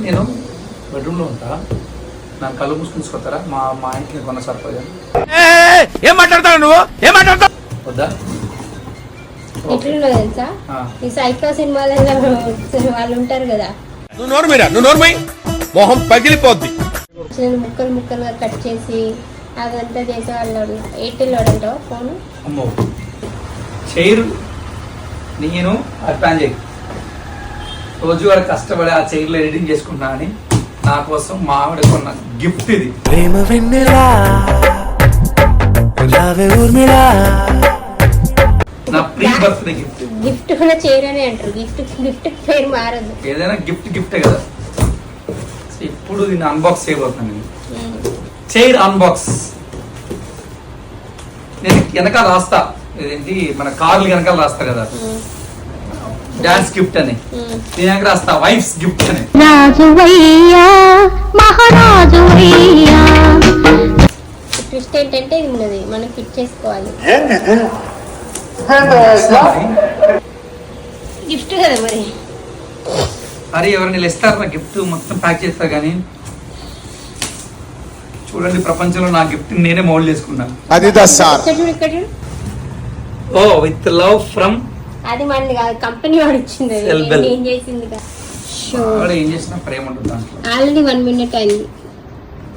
నేను బెడ్రూమ్లో ఉంటా. నా కళ్ళు మూసుకుంచుకోతారా మా మా ఇంటికి కొన్న సరిపోయాను ఏం మాట్లాడతావు నువ్వు? ఏం మాట్లాడతావు? వద్దా? ఎట్లుండో తెలుసా? ఆ. ఈ సైకో సినిమాలలో వాళ్ళు ఉంటారు కదా. నువ్వు నోరు మీరా? నువ్వు నోరు మై మొహం పగిలిపోద్ది. చిన్న ముక్కలు ముక్కలుగా కట్ చేసి అదంతా చేసే వాళ్ళు ఎయిర్టెల్ వాడంటావు ఫోన్? అమ్మో. చైర్ నేను అది ప్లాన్ చేయి రోజు వాడు కష్టపడి ఆ చైర్లో ఎడిటింగ్ చేసుకుంటున్నా అని నా కోసం మా ఆవిడ కొన్న గిఫ్ట్ ఇది. ప్రేమ వెన్నెలా? నా ప్రీ బర్త్డే గిఫ్ట్ గిఫ్ట్ కూడా చేయరని అంటారు. గిఫ్ట్ గిఫ్ట్ పేరు మారదు. ఏదైనా గిఫ్ట్ గిఫ్టే కదా. సో ఇప్పుడు దీన్ని అన్బాక్స్ చేయబోతున్నాను నేను. చైర్ అన్బాక్స్ నేను వెనకాల రాస్తా. ఇదేంటి? మన కార్లు వెనకాల రాస్తా కదా. డాన్స్ గిఫ్ట్ అని. నేను వెనక రాస్తా వైఫ్స్ గిఫ్ట్ అని. రాజువయ్యా మహారాజువయ్యా. ట్విస్ట్ ఏంటంటే ఇది ఉన్నది మనం ఫిట్ చేసుకోవాలి. గిఫ్ట్ కదా మరి? అరే ఎవరిని ఇస్తారు నా గిఫ్ట్ మొత్తం ప్యాక్ చేస్తా కానీ. చూడండి ప్రపంచంలో నా గిఫ్ట్ నేనే మౌల్డ్ చేసుకున్నా. అది sir. Oh with love from అది మనది కాదు కంపెనీ వాడు ఇచ్చింది అది. ఏం చేసింది ఆల్రెడీ వన్ మినిట్ అయింది.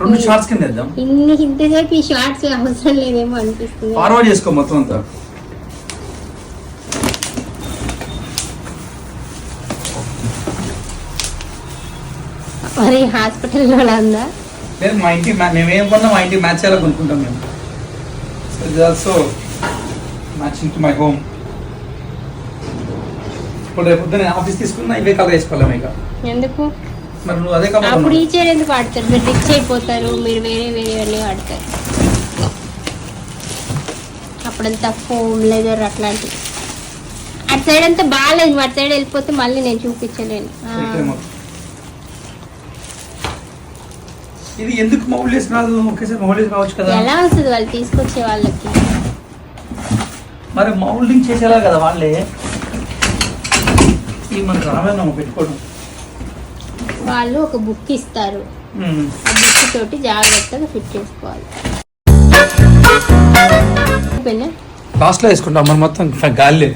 రెండు షార్ట్స్ కింద వేద్దాం. ఇన్ని ఇంతసేపు ఈ షార్ట్స్ అవసరం లేదేమో అనిపిస్తుంది. ఫార్వర్డ్ చేసుకో మొత్తం అంతా. మరి హాస్పిటల్లో ఉందా? లేదు మా ఇంటి మేము ఏం కొన్నా మా ఇంటికి మ్యాచ్ కొనుక్కుంటాం మేము. So matching to my home ఇప్పుడు రేపు పొద్దున్న ఆఫీస్ తీసుకున్నా ఇవే కలర్ వేసుకోవాలి ఇక ఎందుకు? మరి నువ్వు అదే అప్పుడు కాబట్టి ఈ చైర్ ఎందుకు వాడతారు? మీరు రిచ్ అయిపోతారు మీరు వేరే వేరే అన్నీ వాడతారు. అప్పుడంతా ఫోమ్ లెదర్ అట్లాంటివి. అటు సైడ్ అంతా బాగాలేదు అటు సైడ్ వెళ్ళిపోతే మళ్ళీ నేను చూపించలేను. ఇది ఎందుకు మౌల్డ్ వేసి రాదు ఒకేసారి మౌల్డ్ వేసి రావచ్చు కదా. ఎలా వస్తుంది వాళ్ళు తీసుకొచ్చే వాళ్ళకి? మరి మౌల్డింగ్ చేసేలా కదా వాళ్ళే. ఇది మనకు రావేమో పెట్టుకోవడం వాళ్ళు ఒక బుక్ ఇస్తారు. ఆ బుక్ తోటి జాగ్రత్తగా ఫిట్ చేసుకోవాలి? లాస్ట్లో వేసుకుంటాం మరి మొత్తం గాలి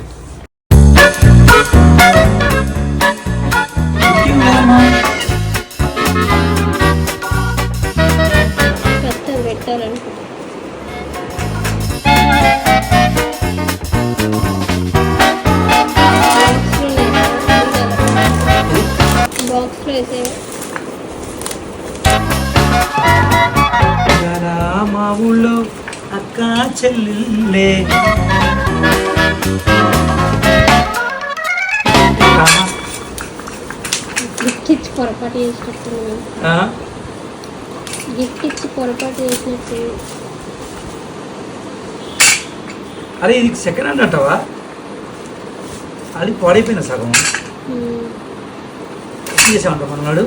చెల్లెల్లే. గిఫ్ట్ ఇచ్చి పొరపాటు చేసినట్టు గిఫ్ట్ ఇచ్చి పొరపాటు చేసినట్టు. అరే ఇది సెకండ్ హ్యాండ్ అంటావా? అది పాడైపోయిన సగం. చేసామంట మనవాడు?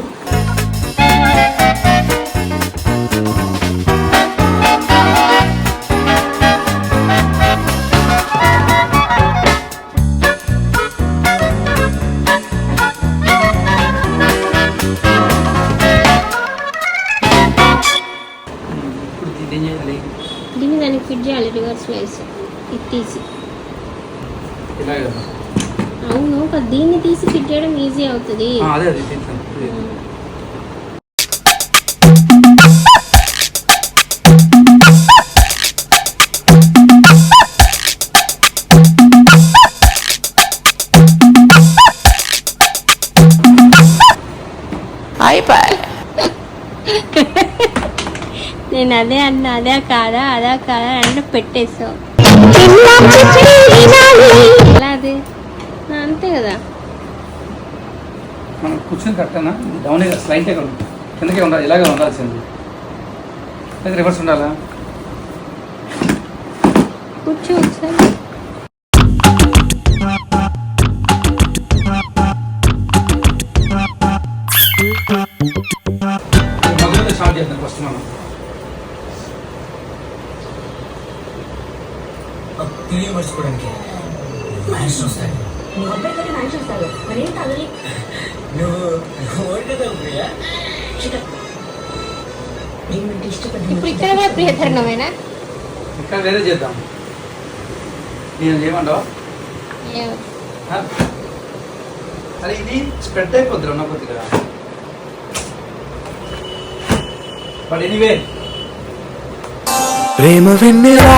ఫిట్ చేయాలి రివర్స్ వేసి ఇది తీసి అవును ఒక దీన్ని తీసి ఫిట్ చేయడం ఈజీ అవుతుంది. ఆ, అదే అదే దీంట్లో. ఇది. నేను అదే అన్న అదే కాదా అదా కాదా అంటే పెట్టేస్తావు ఎలా అది? అంతే కదా. మనం కూర్చొని కరెక్టేనా? డౌన్ స్లైట్ కిందకే ఉండాలి ఇలాగే ఉండాల్సింది రివర్స్ ఉండాలా? కూర్చో ఒకసారి. మొదలు స్టార్ట్ చేద్దాం ఫస్ట్ మనం. తెలియపరచుకోవడానికి మహేష్ వస్తాడు. నువ్వు అబ్బాయి కంటే మ్యాచ్ చూస్తావు మరేం నేను ఇష్టపడ్డాను ఇప్పుడు ఇక్కడ కూడా ప్రియతరణమేనా ఇక్కడ వేరే చేద్దాం. నేను చేయమంటావా ఏమో. ఆ? అరే ఇది స్ప్రెడ్ అయిపోద్ది ఉన్న కొద్దిగా. But anyway Prema vanilla?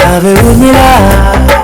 t'avais oublié là